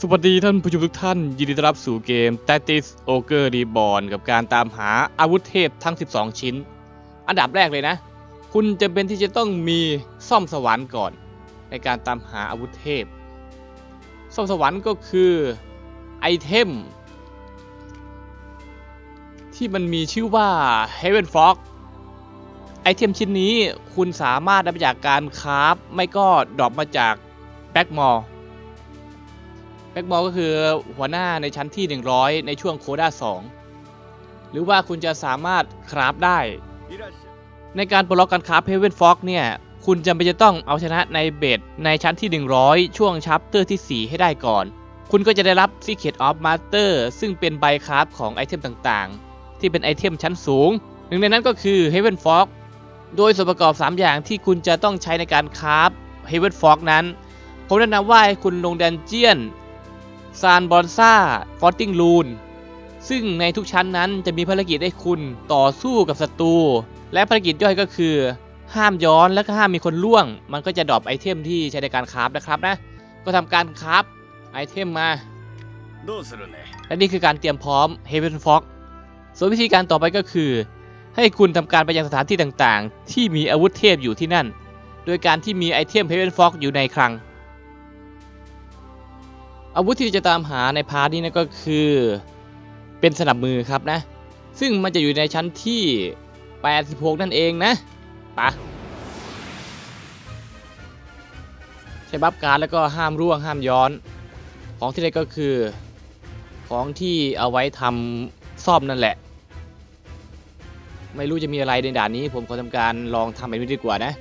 สวัสดีท่านผู้ชมทุกท่าน ยินดีต้อนรับสู่เกม t a t i s Ogre Reborn กับการตามหาอาวุธเทพทั้ง 12 ชิ้น อันดับแรกเลยนะ คุณจะเป็นที่จะต้องมีซ่อมสวรรค์ก่อน ในการตามหาอาวุธเทพ ซ่อมสวรรค์ก็คือไอเทม ที่มันมีชื่อว่า Heaven Frog ไอเทมชิ้นนี้คุณสามารถได้มาจากการคราฟไม่ก็ดรอปมาจากแบ็กมอล แบ็กบอลก็คือหัวหน้าในชั้นที่ 100 ในช่วงโคด้า2 หรือว่าคุณจะสามารถคราฟได้ ในการปลดล็อกการคราฟเฮเวนฟ็อกเนี่ย คุณจำเป็นจะต้องเอาชนะในเบสในชั้นที่ 100 ช่วงชัปเตอร์ที่ 4 ให้ได้ก่อน คุณก็จะได้รับ Secret of Master ซึ่งเป็นใบคราฟของไอเทมต่างๆ ที่เป็นไอเทมชั้นสูง หนึ่งในนั้นก็คือ Heaven Fog โดยส่วนประกอบ 3 อย่างที่คุณจะต้องใช้ในการคราฟ Heaven Fog นั้น ผมแนะนำว่าให้คุณลงดันเจียน ซานบอนซ่าฟอตติงลูนซึ่งในทุกชั้นนั้นจะมีภารกิจให้คุณต่อสู้กับศัตรู และภารกิจย่อยก็คือ ห้ามย้อนและก็ห้ามมีคนล่วง มันก็จะดรอปไอเทมที่ใช้ในการคราฟนะครับนะ ก็ทำการคราฟไอเทมมาและนี่คือการเตรียมพร้อม Heaven Fox ส่วนวิธีการต่อไปก็คือ ให้คุณทำการไปยังสถานที่ต่างๆ ที่มีอาวุธเทพอยู่ที่นั่น โดยการที่มีไอเทม Heaven Fox อยู่ในครั้ง อาวุธที่จะตามหาในพาร์ทนี้นะก็คือเป็นสนับมือครับนะ ซึ่งมันจะอยู่ในชั้นที่ 86 นั่นเองนะไปะใช้บัฟการดแล้วก็ห้ามร่วงห้ามย้อน ของที่ได้ก็คือ ของที่เอาไว้ทำซ่อมนั่นแหละ ไม่รู้จะมีอะไรในด่านนี้ ผมขอทำการลองทำแบบนี้ดีกว่านะ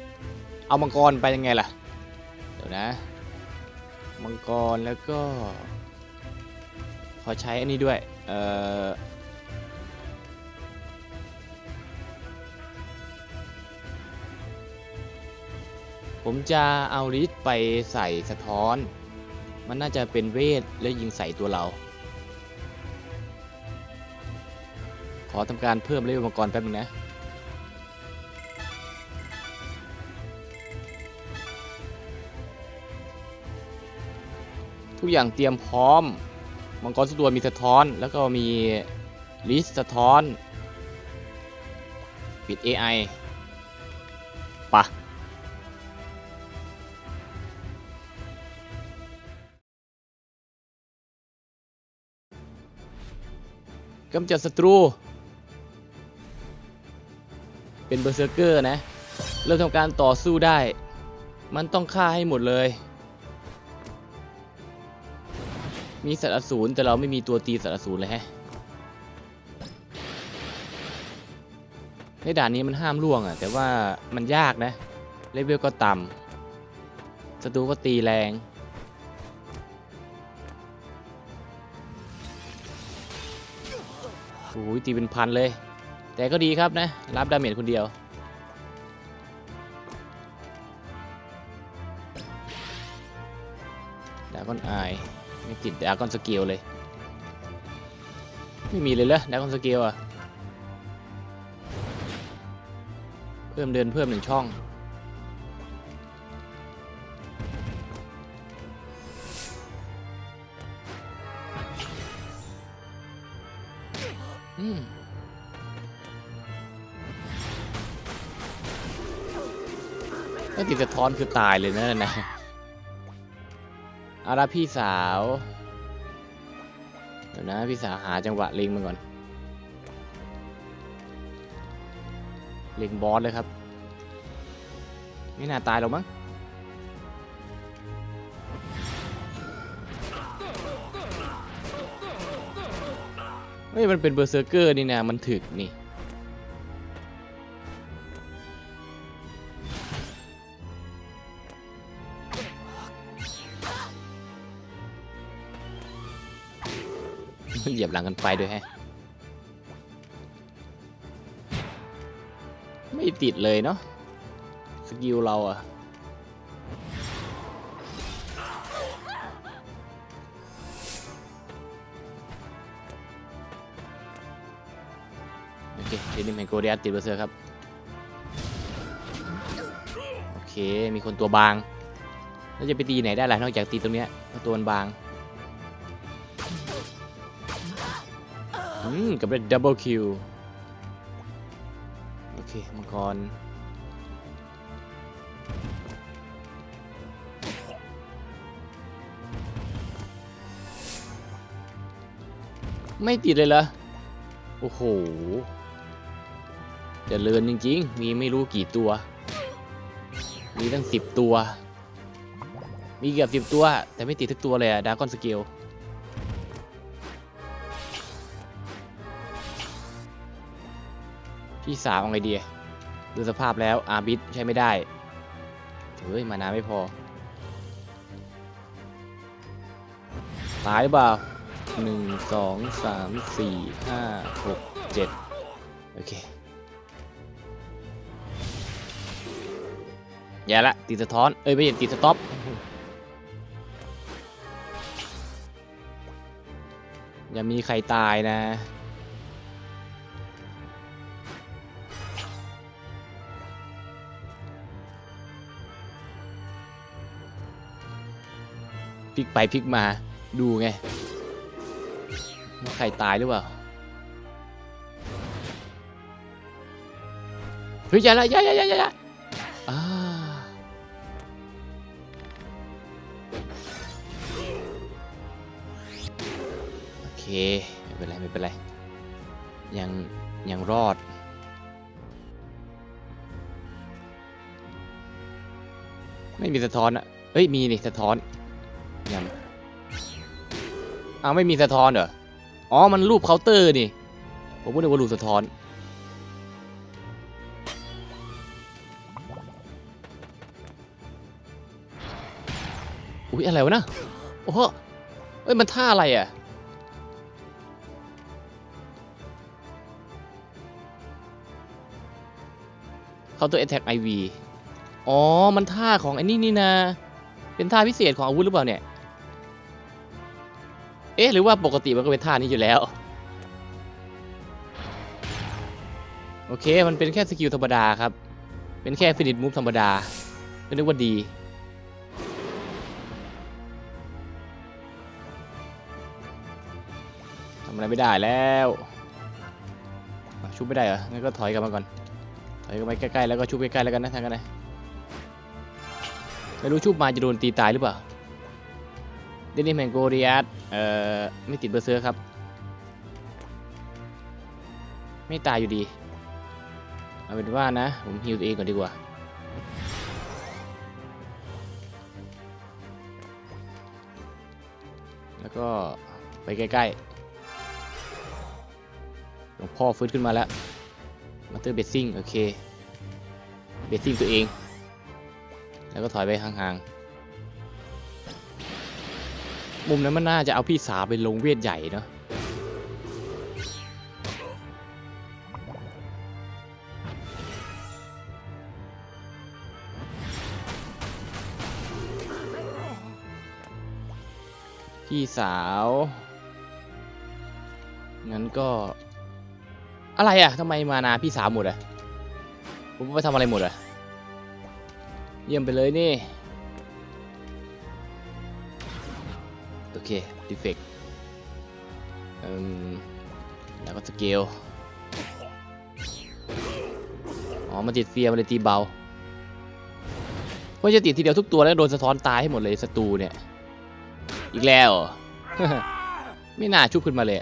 เอามังกรไปยังไงล่ะ เดี๋ยวนะ มังกรแล้วก็ ขอใช้อันนี้ด้วย เอ่อผมจะเอาลิสไปใส่สะท้อน มันน่าจะเป็นเวทแล้วยิงใส่ตัวเรา ขอทำการเพิ่มเลเวลมังกรแป๊บนึงนะ ทุกอย่างเตรียมพร้อม มังกรทุกตัวมีสะท้อน แล้วก็มีลิสสะท้อน ปิด AI ปะกำจัดศัตรู เป็นเบอร์เซอร์เกอร์นะ เริ่มทำการต่อสู้ได้ มันต้องฆ่าให้หมดเลย มีสัตว์อสูรแต่เราไม่มีตัวตีสัตว์อสูรเลยแฮะ ในด่านนี้มันห้ามล่วงอะ แต่ว่ามันยากนะ เลเวลก็ต่ำศัตรูก็ตีแรงโอ้ยตีเป็นพันเลย แต่ก็ดีครับนะ รับดาเมจคนเดียวดากอนไอ ไม่ติดดากอนสกิลเลย ไม่มีเลยเหรอดากอนสกิลอะ เพิ่มเดินเพิ่มหนึ่งช่อง อืมถ้าติดสะท้อนคือตายเลยนะนะ อาละพี่สาวเดี๋ยวนะพี่สาวหาจังหวะเล็งมันก่อน เล็งบอสเลยครับ ไม่น่าตายหรอกมั้งเฮ้ยมันเป็นเบอร์เซอร์เกอร์นี่นะมันถึกนี่ เหยียบหลังกันไปด้วยแฮะ ไม่ติดเลยเนาะ สกิลเราอะโอเคเดนิมแห่งโกเดียติดเบอร์เซอร์ครับ โอเค มีคนตัวบาง แล้วจะไปตีไหนได้ล่ะนอกจากตีตรงเนี้ยตัวมันบาง อืมกับเป็นดับเบิลคิว โอเค มังกร ไม่ติดเลยเหรอ โอ้โหเจะเลินจริง ๆ มีไม่รู้กี่ตัว มีตั้งสิบตัว มีเกือบสิบตัว แต่ไม่ติดทุกตัวเลยอะดากอนสเกล พี่สาวเอาไงดีดูสภาพแล้วอาบิดใช้ไม่ได้เฮ้ยมานาไม่พอ ตายเปล่าหนึ่งสองสามสี่ห้าหกเจ็ดโอเคอย่าละติดสะท้อน เอ้ยไม่ใช่ติดสต็อปอย่ามีใครตายนะ พลิกไปพลิกมาดูไงว่าใครตายหรือเปล่าเฮ้ยอย่าละอย่าอย่าอย่าอย่าอ่าโอเคไม่เป็นไรไม่เป็นไรยังยังรอดไม่มีสะท้อนอะเฮ้ย มีนี่สะท้อน อ้าวไม่มีสะท้อนเหรอ อ๋อ มันรูปเคาน์เตอร์นี่ ผมก็นึกว่ารูปสะท้อน อุ้ยอะไรวะนะ โอ้โหเอ้ย มันท่าอะไรอะ เคาน์เตอร์แอ t แทกไอวีอ๋อ มันท่าของไอ้นี่นี่นะ เป็นท่าพิเศษของอาวุธหรือเปล่าเนี่ย อ๊ะหรือว่าปกติมันก็เป็นท่านี้อยู่แล้ว โอเค มันเป็นแค่สกิลธรรมดาครับ เป็นแค่ฟินิชมูฟธรรมดาไม่นึกว่าดี ทำอะไรไม่ได้แล้วชุบไม่ได้เหรอ งั้นก็ถอยกลับมาก่อน ถอยกลับไปใกล้ๆ แล้วก็ชุบใกล้ๆ แล้วกันนะทางกันนะไม่รู้ชุบมาจะโดนตีตายหรือเปล่า เดนิสแมนโกเรียสเอ่อ ไม่ติดเบอร์เซอร์ครับ ไม่ตายอยู่ดี เอาเป็นว่านะ ผมฮิวตัวเองก่อนดีกว่า แล้วก็ไปใกล้ๆ หลวงพ่อฟื้นขึ้นมาแล้วมาเตอร์เบสซิ่ง โอเค เบสซิ่งตัวเอง แล้วก็ถอยไปห่างๆ มุมนั้นมันน่าจะเอาพี่สาวไปลงเวทใหญ่เนาะพี่สาว งั้นก็ อะไรอะทำไมมานาพี่สาวหมดอะผมไปทำอะไรหมดอะ เยี่ยมไปเลยนี่ เคดีเฟกต์แล้วก็สเกล อ๋อ มันติดเฟียมันเลยตีเบาเพราะจะติดทีเดียวทุกตัวแล้วโดนสะท้อนตายให้หมดเลยศัตรูเนี่ย อีกแล้ว ไม่น่าชุบขึ้นมาเลย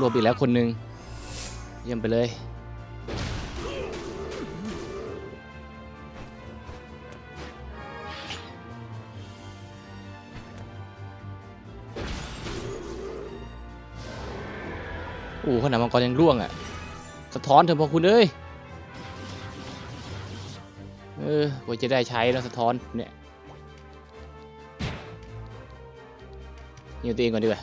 รวมอีกแล้วคนหนึ่งเยี่ยมไปเลยโอ้ขนาดมังกรยังร่วงอะ สะท้อนเถอะพอคุณเอ้ยเอออกว่าจะได้ใช้แล้วสะท้อนเนี่ยยิงตัวเองก่อนดีกว่า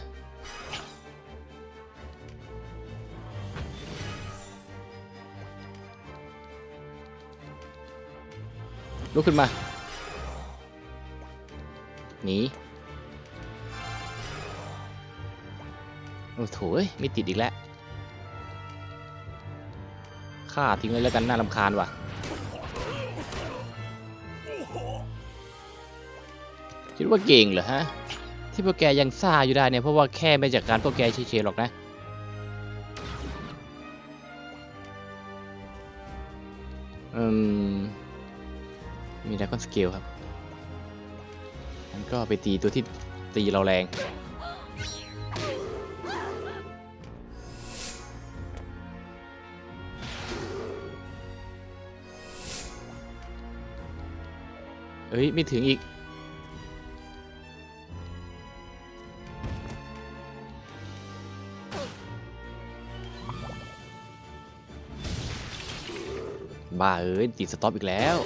ลุกขึ้นมาหนีโอ้โถเอ้ยไม่ติดอีกแล้วฆ่าทิ้งเลยแล้วกันน่ารำคาญว่ะคิดว่าเก่งเหรอฮะ ที่พวกแกยังซ่าอยู่ได้เนี่ย เพราะว่าแค่ไม่จากการพวกแกเฉยๆหรอกนะอืม มีด r กอนสเกลครับมันก็ไปตีตัวที่ตีเราแรง เอ้ย ไม่ถึงอีก บ้าเอ้ย ติดสต็อปอีกแล้ว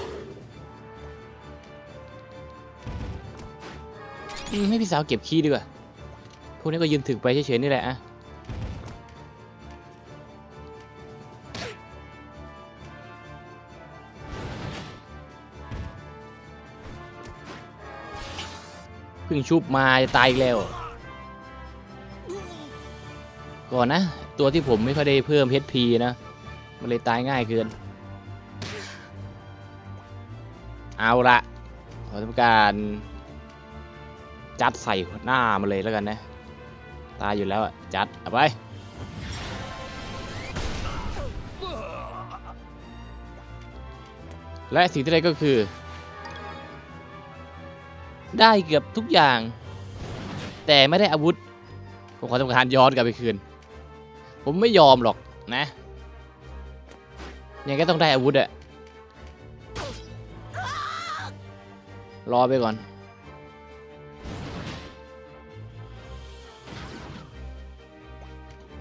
อืมให้พี่สาวเก็บคีย์ดีกว่า พวกนี้ก็ยืนถึงไปเฉยๆนี่แหละอะเพิ่งชุบมาจะตายอีกแล้ว ก่อนนะ ตัวที่ผมไม่ค่อยได้เพิ่ม HP นะ มันเลยตายง่ายเกิน เอาละขอทำการ จัดใส่หน้ามาเลยแล้วกันนะ ตายอยู่แล้วอะจัดเอาไปและสิ่งที่ได้ก็คือ ได้เกือบทุกอย่าง แต่ไม่ได้อาวุธ ผมขอทำการย้อนกลับไปคืน ผมไม่ยอมหรอกนะยังไงก็ต้องได้อาวุธอะรอไปก่อน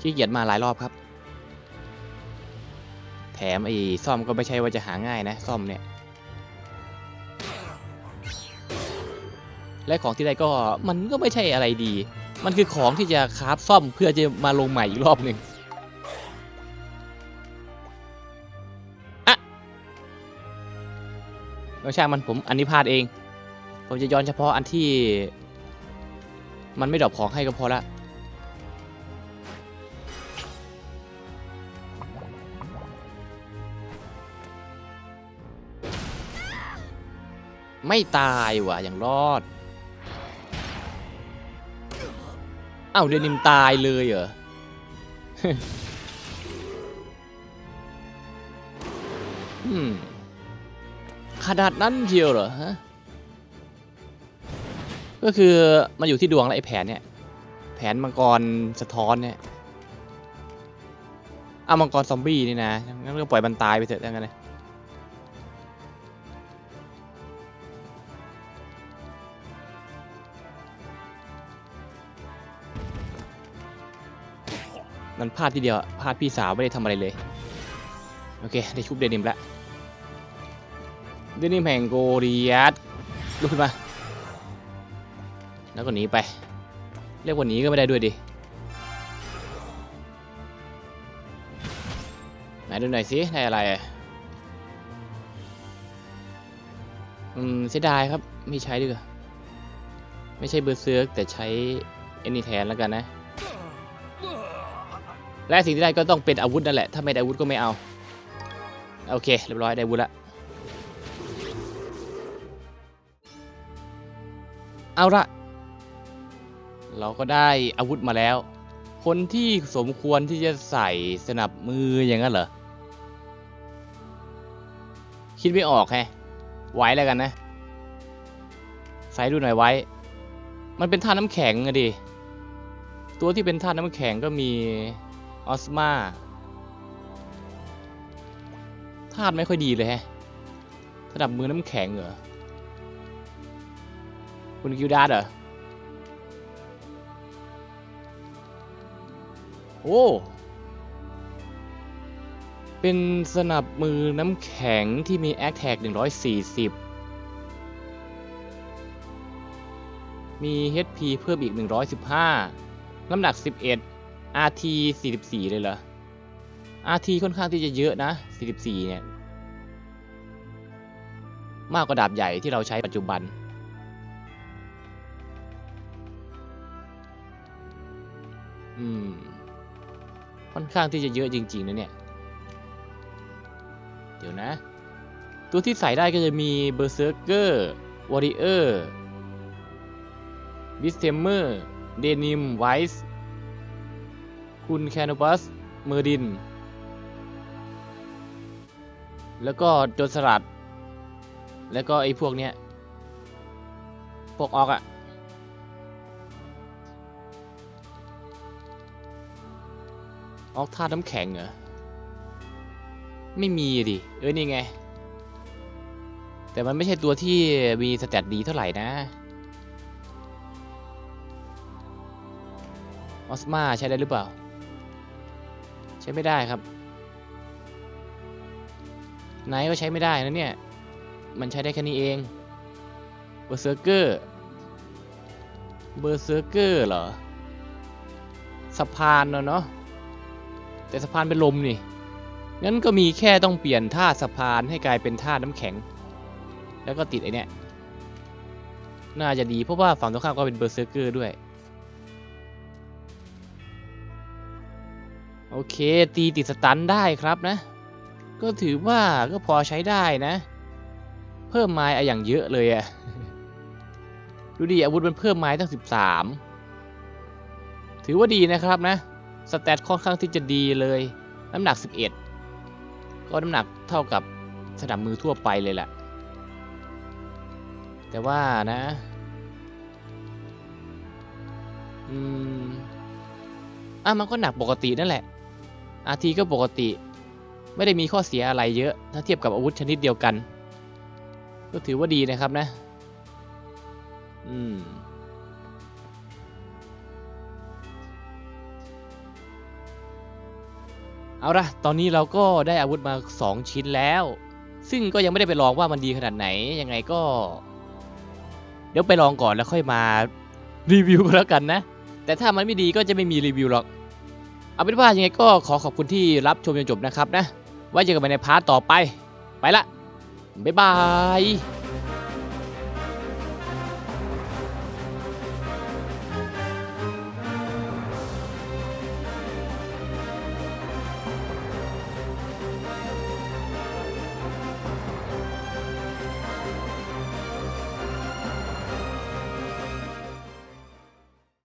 ขี้เกียจมาหลายรอบครับ แถมไอ้ซ่อมก็ไม่ใช่ว่าจะหาง่ายนะ ซ่อมเนี่ย และของที่ได้ก็มันก็ไม่ใช่อะไรดี มันคือของที่จะคราฟซ่อมเพื่อจะมาลงใหม่อีกรอบหนึ่งอะไม่ใช่มันผมอันนี้พลาดเอง ผมจะย้อนเฉพาะอันที่ มันไม่ดรอปของให้ก็พอละ ไม่ตายว่ะอย่างรอด เอ้าเดนิมตายเลยเหรอ อืมขนาดนั้นเชียวเหรอฮะ ก็คือมาอยู่ที่ดวงแล้วไอ้แผนเนี่ย แผนมังกรสะท้อนเนี่ยเอามังกรซอมบี้นี่นะงั้นก็ปล่อยมันตายไปเถอะทั้งนั้นเลย มันพลาดทีเดียวพลาดพี่สาวไม่ได้ทำอะไรเลย โอเค ได้ชุบเดนิมแล้วเดนิมแห่งโกเรียสลุกขึ้นมา แล้วก็หนีไป เรียกว่าหนีก็ไม่ได้ด้วยดิไหนดูหน่อยสิได้อะไรอืมเสียดายครับ ไม่ใช้ดีกว่าไม่ใช่เบอร์เซอร์กแต่ใช้เอ็นนี่แทนแล้วกันนะ และสิ่งที่ได้ก็ต้องเป็นอาวุธนั่นแหละ ถ้าไม่ได้อาวุธก็ไม่เอา โอเค เรียบร้อยได้อาวุธละ เอาละ เราก็ได้อาวุธมาแล้ว คนที่สมควรที่จะใส่สนับมืออย่างนั้นเหรอ คิดไม่ออกแฮะ ไว้แล้วกันนะ ใส่ดูหน่อยไว้ มันเป็นท่าน้ำแข็งอะดิ ตัวที่เป็นท่าน้ำแข็งก็มี ออสมาธาตุไม่ค่อยดีเลยแฮะระดับมือน้ำแข็งเหรอ คุณกิวดาร์ดเหรอ โอ้ เป็นสนับมือน้ำแข็งที่มี a c t a g 140มี HP เพิ่มอีก 115 น้ำหนัก 11 RT 44 เลยเหรอ RT ค่อนข้างที่จะเยอะนะ 44 เนี่ย มากกว่าดาบใหญ่ที่เราใช้ปัจจุบัน อืม ค่อนข้างที่จะเยอะจริง ๆ นะเนี่ย เดี๋ยวนะ ตัวที่ใส่ได้ก็จะมี Berserker Warrior b i s t e m e r Denim Wise คุณ Canopus Merdin แล้วก็โจรสลัด แล้วก็ไอ้พวกเนี้ย พวกออกอะออกท่าตุน้ำแข็งเหรอ ไม่มีดิ เออนี่ไง แต่มันไม่ใช่ตัวที่มีสแตทดีเท่าไหร่นะออสมาใช้ได้หรือเปล่า ช้ไม่ได้ครับไนท์ก็ใช้ไม่ได้นะเนี่ย มันใช้ได้แค่นี้เองเบอร์เซอร์เกอร์เบอร์เซอร์เกอร์เหรอสะพานเนอะเนาะแต่สะพานเป็นลมนี่งั้นก็มีแค่ต้องเปลี่ยนท่าสะพานให้กลายเป็นท่าน้ำแข็ง แล้วก็ติดไอเนี้ยน่าจะดีเพราะว่าฝั่งตรงข้ามก็เป็นเบอร์เซอร์เกอร์ด้วย โอเค ตีติดสตันได้ครับนะ ก็ถือว่าก็พอใช้ได้นะ เพิ่มไม้อะอย่างเยอะเลยอะดูดิอาวุธมันเพิ่มไม้ตั้ง 13 ถือว่าดีนะครับนะ สแตทค่อนข้างที่จะดีเลย น้ำหนัก 11 ก็น้ำหนักเท่ากับสนับมือทั่วไปเลยแหละ แต่ว่านะอืมอะมันก็หนักปกตินั่นแหละ อาทีก็ปกติ ไม่ได้มีข้อเสียอะไรเยอะ ถ้าเทียบกับอาวุธชนิดเดียวกัน ก็ถือว่าดีนะครับนะ อืมเอาละตอนนี้เราก็ได้อาวุธมา 2 ชิ้นแล้ว ซึ่งก็ยังไม่ได้ไปลองว่ามันดีขนาดไหน ยังไงก็ เดี๋ยวไปลองก่อนแล้วค่อยมารีวิวกันแล้วกันนะ แต่ถ้ามันไม่ดีก็จะไม่มีรีวิวหรอก เอาเป็นว่ายังไงก็ขอขอบคุณที่รับชมจนจบนะครับนะ ไว้เจอกันใหม่ในพาร์ทต่อไป ไปละ บ๊ายบาย